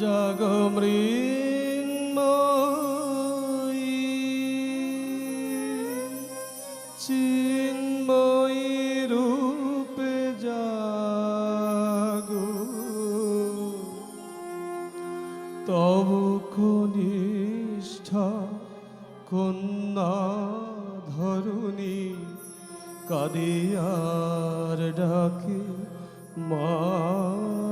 जगमृ কন্যা ধরুণী কাদিয়ার ডাকে মাগো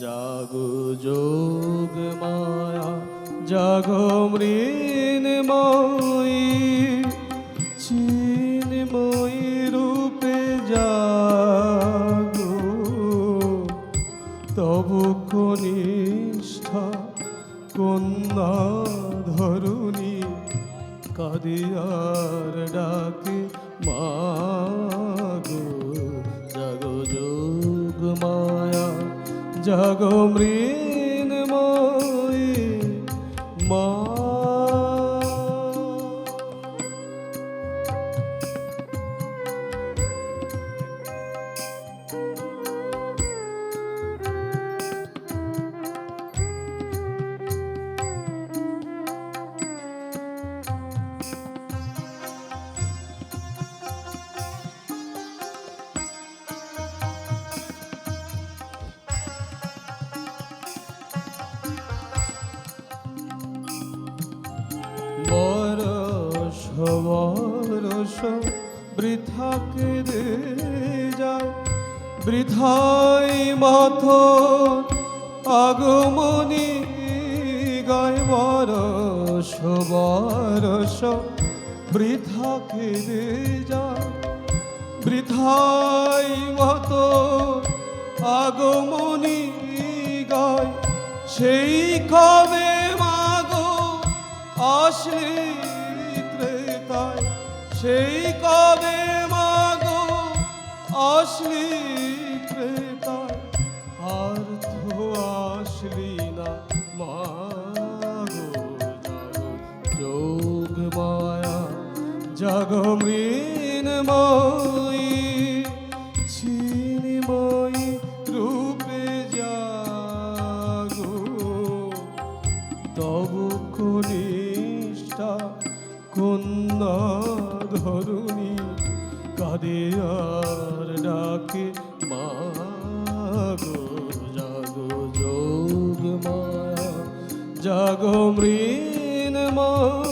জাগো যোগ মায়া জাগো মৃণ চিন্ময়ী কাদিয়ার ডাকে মাগো জাগো যোগ মায়া জাগো মৃন্ময়ী মা বরস বরস বৃথা কেঁদে যায়। বৃথাই মত আগমনী গায় বরস বরস বৃথা কেঁদে যায়। বৃথাই মত আগমনী গায়, সেই কবে মাগো আসলি সেই কবে মাগো আসলি ত্রেতায় আর তো আসলি না মাগো যোগ মায়া জাগ। মৃন্ময়ী কনিষ্ঠা কন্যা ধরুণী কাদে আর ডাকে মাগো জাগো যোগ মায়া জাগো মৃন্ময়ী।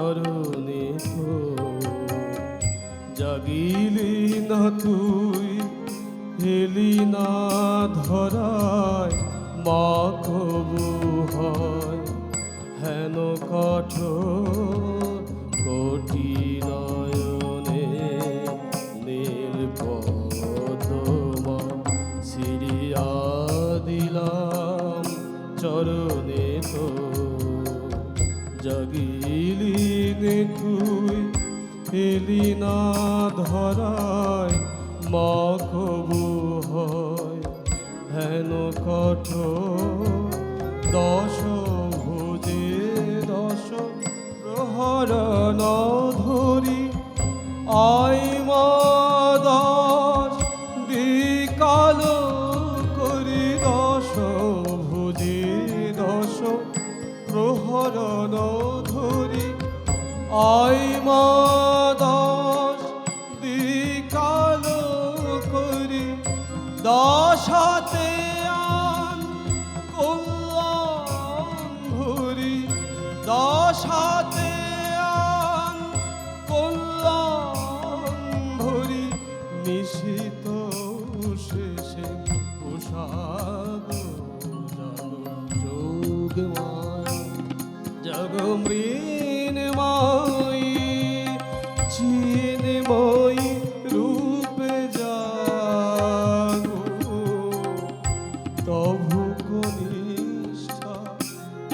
চরণে জাগিলি না তুই হেলি না ধরায় মা কবু হয়। হেন কঠোর এলি না ধরায়, মা কবু হয়। হেন কঠোর দশ ভুজে দশ প্রহর ধরি, আই মা দশ বিকাল করি দশ ভুজে দশ প্রহর ধরি, আই মা দশাতে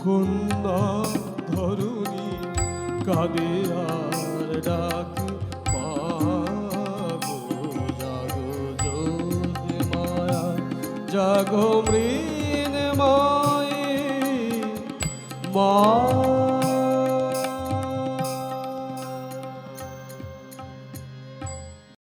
কন্যা ধরুনি কাঁদে আর ডাক জাগো মৃণ মায়ে মা